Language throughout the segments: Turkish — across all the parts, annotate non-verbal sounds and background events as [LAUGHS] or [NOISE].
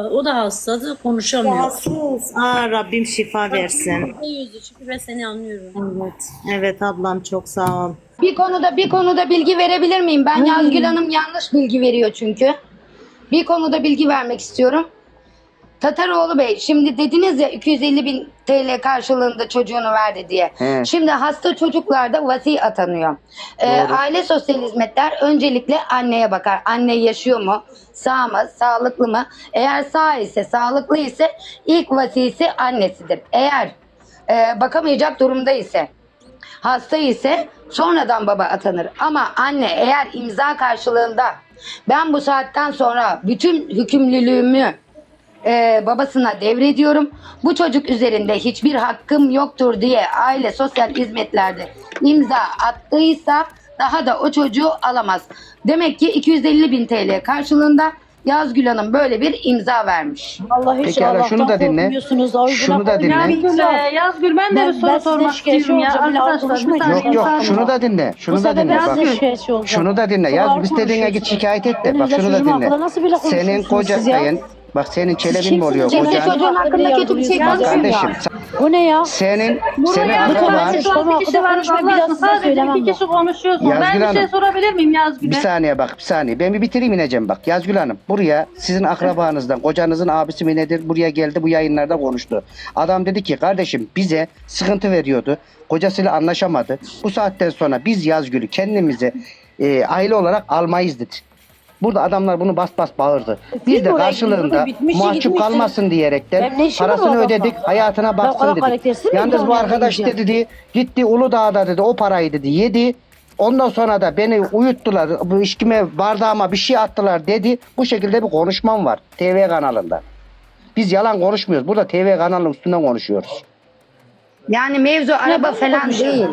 o da hastadı konuşamıyor. Rahatsız. Aa Rabbim şifa versin. Yüzü çünkü ben seni anlıyorum. Evet. Evet ablam çok sağ ol. Bir konuda bir konuda bilgi verebilir miyim? Ben Yazgül Hanım yanlış bilgi veriyor çünkü. Bir konuda bilgi vermek istiyorum. Tataroğlu Bey şimdi dediniz ya 250 bin TL karşılığında çocuğunu verdi diye. He. Şimdi hasta çocuklarda vasi atanıyor. Ee, aile sosyal hizmetler öncelikle anneye bakar. Anne yaşıyor mu? Sağ mı? Sağlıklı mı? Eğer sağ ise, sağlıklı ise ilk vasisi annesidir. Eğer e, bakamayacak durumda ise Hasta ise sonradan baba atanır. Ama anne eğer imza karşılığında ben bu saatten sonra bütün hükümlülüğümü e, babasına devrediyorum. Bu çocuk üzerinde hiçbir hakkım yoktur diye aile sosyal hizmetlerde imza attıysa daha da o çocuğu alamaz. Demek ki 250 bin TL karşılığında Yazgül Hanım böyle bir imza vermiş. Allah hiç Peki hala Allah'tan şunu da dinle. korkmuyorsunuz. Ay, Şunu da dinle. Yazgül, e, Yazgül ben de Ben- bir soru ben size sormak şikayetçi istiyorum ya. olacağım. Bir Arkadaşlar bir konuşmayın. saniye. Yok yok şunu da dinle. Şunu da sefer dinle. ben Bak. size şikayetçi olacağım. Şunu da dinle. Yaz ağır biz dediğine git konuşuyorsunuz. şikayet et de. Bak şunu da çocuğun dinle. Senin konuşuyorsunuz siz ya? kocan bak senin çelebin mi oluyor? Kimse kocan? çocuğun hakkında kötü bir şey Bak konuşmuyor. kardeşim Bu ne ya? senin senin Yazgül Lütfen akraban Hanım, şu an Konuşma bir kişi var. hakkında Allah biraz aşkına size sadece söylemem bir kişi konuşuyorsun. Yazgül Ben bir şey Hanım. sorabilir miyim Yazgül'e? bir saniye bak bir saniye. Ben bir bitireyim ineceğim bak. Yazgül Hanım buraya sizin akrabanızdan kocanızın abisi mi nedir buraya geldi bu yayınlarda konuştu. Adam dedi ki kardeşim bize sıkıntı veriyordu. Kocasıyla anlaşamadı. Bu saatten sonra biz Yazgül'ü kendimize e, aile olarak almayız dedi. Burada adamlar bunu bas bas bağırdı. Biz de karşılığında mahcup kalmasın diyerekten parasını ödedik, hayatına baksın dedik. Yalnız bu arkadaş yapmayacağım? dedi gitti Uludağ'da dedi o parayı dedi yedi. Ondan sonra da beni uyuttular. Bu içkime bardağıma bir şey attılar dedi. Bu şekilde bir konuşmam var TV kanalında. Biz yalan konuşmuyoruz. Burada TV kanalının üstünden konuşuyoruz. Yani mevzu araba falan değil.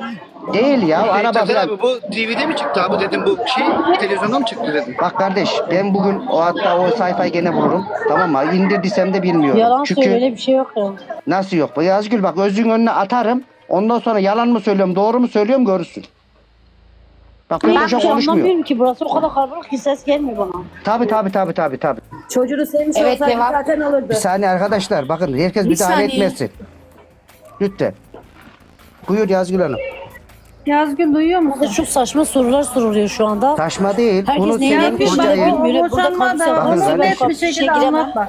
Değil ya araba Tabii falan. abi bu TV'de mi çıktı abi dedim bu şey televizyonda mı çıktı dedim. Bak kardeş ben bugün o hatta o sayfayı gene bulurum. Tamam mı? İndirdiysem de bilmiyorum. Yalan Çünkü söylüyor öyle bir şey yok ya. nasıl yok? Bu Yazgül bak özün önüne atarım. Ondan sonra yalan mı söylüyorum doğru mu söylüyorum görürsün. Bak ben Ben boşa bir şey konuşmuyorum. anlamıyorum ki burası o kadar kalabalık ki ses gelmiyor bana. Tabi tabi tabi tabi tabi. Çocuğunu sevmiş Evet, olsaydı devam. zaten alırdı. Bir saniye arkadaşlar bakın herkes Bir müdahale saniye. etmesin. Lütfen. Buyur Yazgül Hanım. Yazgül duyuyor musun? Burada çok saçma sorular soruluyor şu anda. Taşma değil. Herkes Bunu neyi senin ben bana kocayı... o Burada boşanma konuşsa- Bakın net bir şey şekilde giremem. anlatma.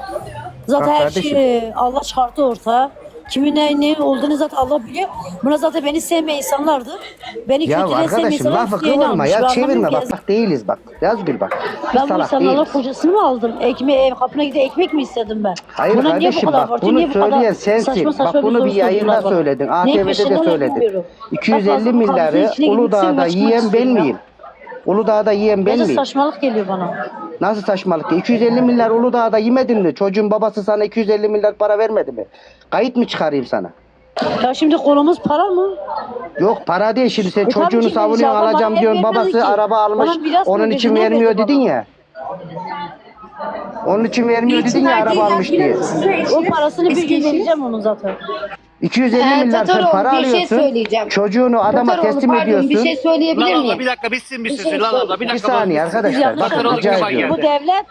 Zaten Bak her kardeşim. şey Allah çıkarttı ortaya. Kimin ne, ne olduğunu zaten Allah biliyor. Buna zaten beni sevmeyen insanlardı. Beni Ya kötüleyen sevmeyen arkadaşım lafı kıvırma ya Ben çevirme bak bak değiliz bak. Yazgül bak. Biz Ben bu insanlarla kocasını mı aldım? Ekmeği ev kapına gidip ekmek mi istedim ben? Hayır Buna niye bu kardeşim kadar bak var? bunu söyleyen saçma sensin. saçma Bak bunu bir yayında söyledin. ATV'de de söyledin. bilmiyorum. Ben 250 fazla bu milyarı Uludağ'da yiyen ben istiyorum ya. miyim? Uludağ'da yiyen ben Bence miyim? saçmalık geliyor bana. Nasıl saçmalık? ya? 250 milyar Uludağ'da yemedin mi? Çocuğun babası sana 250 milyar para vermedi mi? Kayıt mı çıkarayım sana? Ya şimdi konumuz para mı? Yok para değil şimdi sen E tabii çocuğunu ki savunuyorsun vereceğim. Bana alacağım ev diyorsun vermedi babası ki. araba almış Bana biraz onun mı için verdi, ne vermiyor verdi dedin bana? ya. Onun için vermiyor dedin ya araba almış diye. O parasını bir gün vereceğim onun zaten. 250 Ee, milyar sen Tataroğlu, para bir şey alıyorsun. söyleyeceğim. Çocuğunu adama Tataroğlu, teslim pardon, ediyorsun. Bir şey söyleyebilir Lan abla miyim? bir dakika bitsin bir Bir şey lan abla bir Bir dakika. saniye bak. arkadaşlar. Yanlış Bakın Tataroğlu rica ediyorum. Bu devlet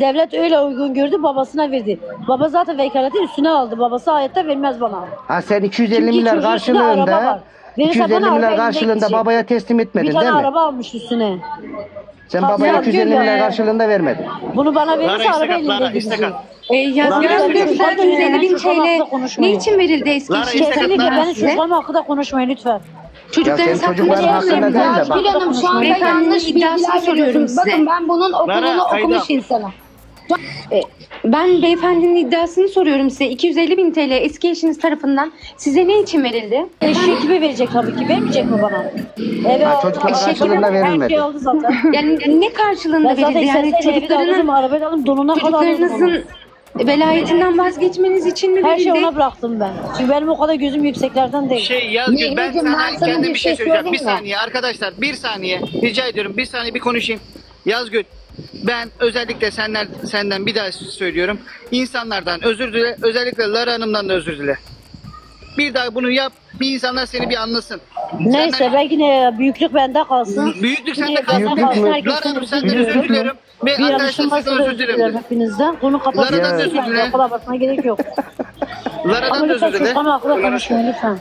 devlet öyle uygun gördü babasına verdi. Baba zaten vekaleti üstüne aldı. Babası hayatta vermez bana. Ha sen 250 Çünkü milyar çocuğun üstünde araba karşılığında var. Verirse 250 bana milyar araba karşılığında babaya teslim Bir etmedin tane değil mi? araba almış üstüne. Sen Tabii babaya ya, 250 diyor milyar ya. karşılığında vermedin. Bunu bana Lara verirse araba istek at elinde Lara gidecek. at. E, Yazgül Lara Hanım istek sen 150 bin hakkında TL konuşmayın. niçin verildi eski Lara istek at, Kesinlikle Lara. benim çocuklarım hakkında konuşmayın lütfen. Ya Çocuklarınız sen hakkında çocukların değil de bak. Hanım şu anda Beyefendinin yanlış iddiasını bilgiler soruyorum veriyorsunuz. size. Bakın ben bunun okulunu Lara, okumuş insanım. Ben beyefendinin iddiasını soruyorum size. 250 bin TL eski eşiniz tarafından size ne için verildi? Eşek gibi verecek tabii ki. Vermeyecek mi bana? Eve Ha, aldı, çocuklara eşek karşılığında gibi her verilmedi. şey zaten. [LAUGHS] Yani ne karşılığında Ben zaten verildi? Yani istersen evi de alırım, çocuklarının, arabayı alırım, donuna kadar alırım onu. çocuklarınızın velayetinden vazgeçmeniz için mi Her verildi? şeyi ona bıraktım ben. Çünkü benim o kadar gözüm yükseklerden değil. Şey Yazgül ben ben sana kendim bir bir şey şey söyleyeceğim. Bir söyleyeyim mi? saniye arkadaşlar bir saniye rica ediyorum bir saniye bir konuşayım. Yazgül ben özellikle senden senden bir daha söylüyorum. İnsanlardan özür dile özellikle Lara Hanım'dan da özür dile. Bir daha bunu yap. Bir insanlar seni bir anlasın. Neyse Senden- belki ne büyüklük bende kalsın. Büyüklük sende Büyüklük kalsın bende kalsın. Lara Hanım özür senden özür diliyorum. dilerim. Ve Bir arkadaşlar yanlışım sizden varsa özür özür dilerim dilerim. hepinizden. Konu kapatın. Lara'dan Lütfen, özür dile. O kadar abartmaya gerek yok. Ama Lara'dan da lütfen özür dile. Sultan akla konuşmayın lütfen.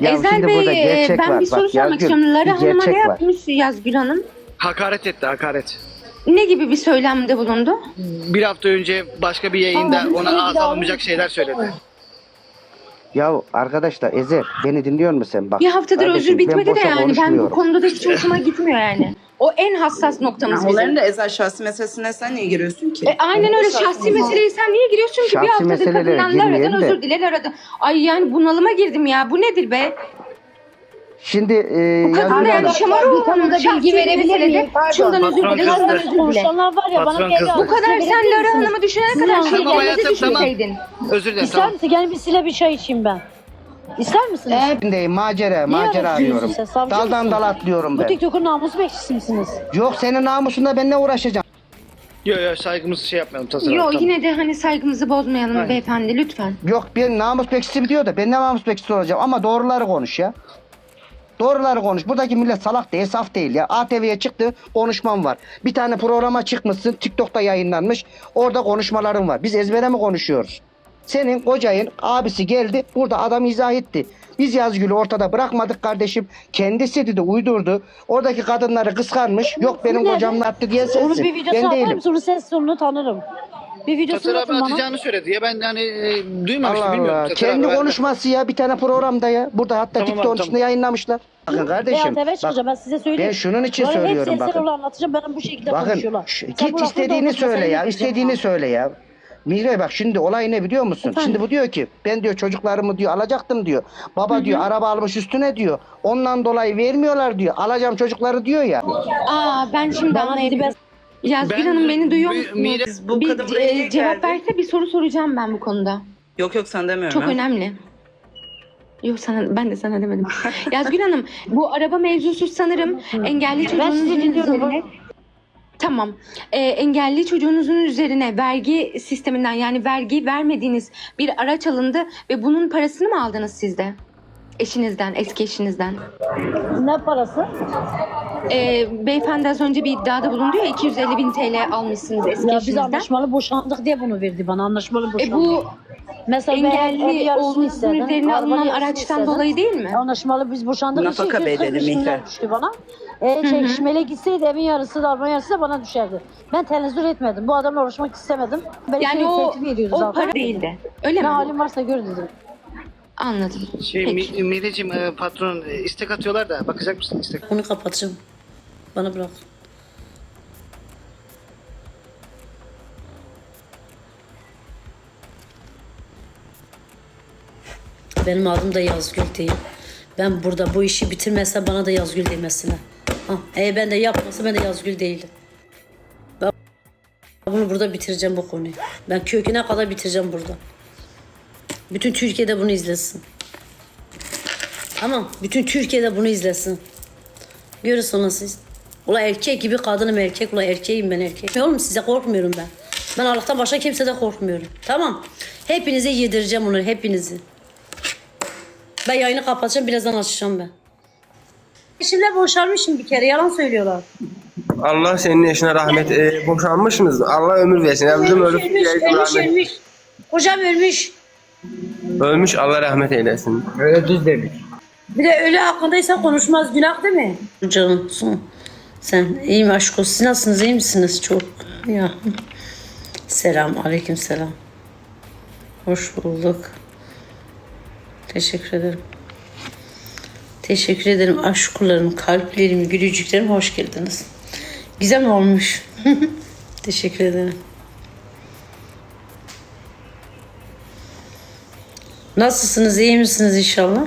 Ya Ezel şimdi burada Bey e, gerçek ben var. bir soru Bak, sormak Yazgül, istiyorum. Lara Hanım'a gerçek ne var. yapmış Yazgül Hanım? Hakaret etti hakaret. Ne gibi bir söylemde bulundu? Bir hafta önce başka bir yayında ona daha alınmayacak şeyler söyledi. Ya arkadaşlar Ezel beni dinliyor musun sen? Bak, Bir haftadır kardeşim, özür ben bitmedi de boşa yani ben bu konuşmuyorum. konuda da hiç hoşuma gitmiyor yani. O en hassas noktamız Onların bizim. da ezel şahsi meselesine sen niye giriyorsun ki? E, aynen öyle şahsi meseleye sen niye giriyorsun ki? Şahsi bir haftadır meselelere kadından girmeyelim Lara'dan de. özür dile Lara'dan. Ay yani bunalıma girdim ya. Bu nedir be? Şimdi e, Bu kadın da yani Hanım. şamaroğlu Bir konuda bilgi verebilir miyim? Şundan özür Patron dile, kızdı. şundan özür dile. Konuşanlar var ya bana Patron geliyor. kızdı. Bu kadar sen Lara Hanım'ı düşünene kadar şey Tamam hayatım, tamam. düşünseydin. Özür dilerim İster tamam. misin? Gel bir sile bir çay içeyim ben. İster misiniz? Şimdi macera, macera arıyorsun arıyorum. Savcı Daldan dal atlıyorum Bu ben. TikTok'un namus bekçisi misiniz? Yok senin namusunda ben ne uğraşacağım? Yok yok saygımızı şey yapmayalım tasarruf. Yo tamam. yine de hani saygımızı bozmayalım Aynen. beyefendi lütfen. Yok ben namus bekçisi diyor da ben ne namus bekçisi olacağım ama doğruları konuş ya. Doğruları konuş. Buradaki millet salak değil, saf değil ya. ATV'ye çıktı, konuşmam var. Bir tane programa çıkmışsın, TikTok'ta yayınlanmış. Orada konuşmalarım var. Biz ezbere mi konuşuyoruz? Senin kocayın abisi geldi, burada adam izah etti. Biz Yazgül'ü ortada bırakmadık kardeşim. Kendisi dedi, uydurdu. Oradaki kadınları kıskanmış. Yok benim Ne? kocam attı diye Onu sensin. bir videosunu Ben atar değilim. mısın? Onun ses tonunu tanırım. Bir videosunu Tasarruf atın bana. atacağını söyledi ya ben hani e, duymamıştım Allah bilmiyorum. Allah. Kendi abi. konuşması ya bir tane programda ya. Burada hatta Tamam TikTok'un abi, içinde yayınlamışlar. Bakın kardeşim. Veya TV Bak, çıkacağım ben size söyleyeyim. ben şunun için Böyle söylüyorum hepsi bakın. Bakın. anlatacağım benim bu şekilde Bakın konuşuyorlar. Sen bu git istediğini söyle ya. getireceğim istediğini söyle ya. Mihre bak şimdi olay ne biliyor musun? Efendim? Şimdi bu diyor ki ben diyor çocuklarımı diyor alacaktım diyor. Baba diyor araba almış üstüne diyor. Ondan dolayı vermiyorlar diyor. Alacağım çocukları diyor ya. Aa ben şimdi Bana anlayabilirim. Yazgül Ben- Hanım beni duyuyor Bir- musunuz? Bu bir kadın buraya e, niye cevap geldi? verse bir soru soracağım ben bu konuda. Yok yok sen demiyorum. Çok ya. önemli. Yok sana ben de sana demedim. [LAUGHS] Yazgül Hanım bu araba mevzusu sanırım engelli çocuğunuzun dinliyorum. üzerine Tamam. Ee, engelli çocuğunuzun üzerine vergi sisteminden yani vergi vermediğiniz bir araç alındı ve bunun parasını mı aldınız siz de? Eşinizden, eski eşinizden. ne parası? Ee, beyefendi az önce bir iddiada bulundu ya 250 bin TL almışsınız eski Ya biz eşinizden. anlaşmalı boşandık diye bunu verdi bana. Anlaşmalı E boşandık. bu Mesela ben ev engelli yarısını istedim, üzerine arabanın alınan yarısını araçtan istedim. dolayı değil mi? Anlaşmalı biz boşandık. Nafaka için 240 bedeli üstünden miktar. düştü bana. E. Şimele gitseydi evin yarısı da arabanın yarısı da bana düşerdi. Ben tenezzül etmedim. Bu adamla uğraşmak istemedim. Ben Yani o, ediyordu o zaten. para değildi. Öyle Ne mi? halim varsa gör dedim. Anladım. Şey, Peki. Mi- Mireciğim e, patron e, istek atıyorlar da bakacak mısın istek? Onu kapatacağım. Bana bırak. Benim adım da Yazgül değil. Ben burada bu işi bitirmezse bana da Yazgül demesinler. Ha, eğer ben de yapmasa ben de Yazgül değilim. Ben bunu burada bitireceğim bu konuyu. Ben köküne kadar bitireceğim burada. Bütün Türkiye'de bunu izlesin. Tamam. Bütün Türkiye'de bunu izlesin. Görürsün lan siz. Ula erkek gibi kadınım erkek. Ula erkeğim ben erkek. Oğlum size korkmuyorum ben. Ben Allah'tan başka kimseden korkmuyorum. Tamam. Hepinize yedireceğim onları. Hepinizi. Ben yayını kapatacağım. Birazdan açacağım ben. Eşimle boşanmışım bir kere. Yalan söylüyorlar. Allah senin yaşına rahmet e, boşanmışsınız. Allah ömür versin. Ölüp ölmüş, ölmüş, ölmüş. Kocam ölmüş. Ölmüş Allah rahmet eylesin. Öyle düz demiş. Bir de ölü hakkındaysa konuşmaz. Günah değil mi? Canım son. Sen iyi mi aşk olsun? Siz nasılsınız? iyi misiniz? Çok. Ya. Selam. Aleyküm selam. Hoş bulduk. Teşekkür ederim. Teşekkür ederim aşkularım, kalplerim, gülücüklerim hoş geldiniz. Güzel mi olmuş? [LAUGHS] Teşekkür ederim. Nasılsınız? iyi misiniz inşallah?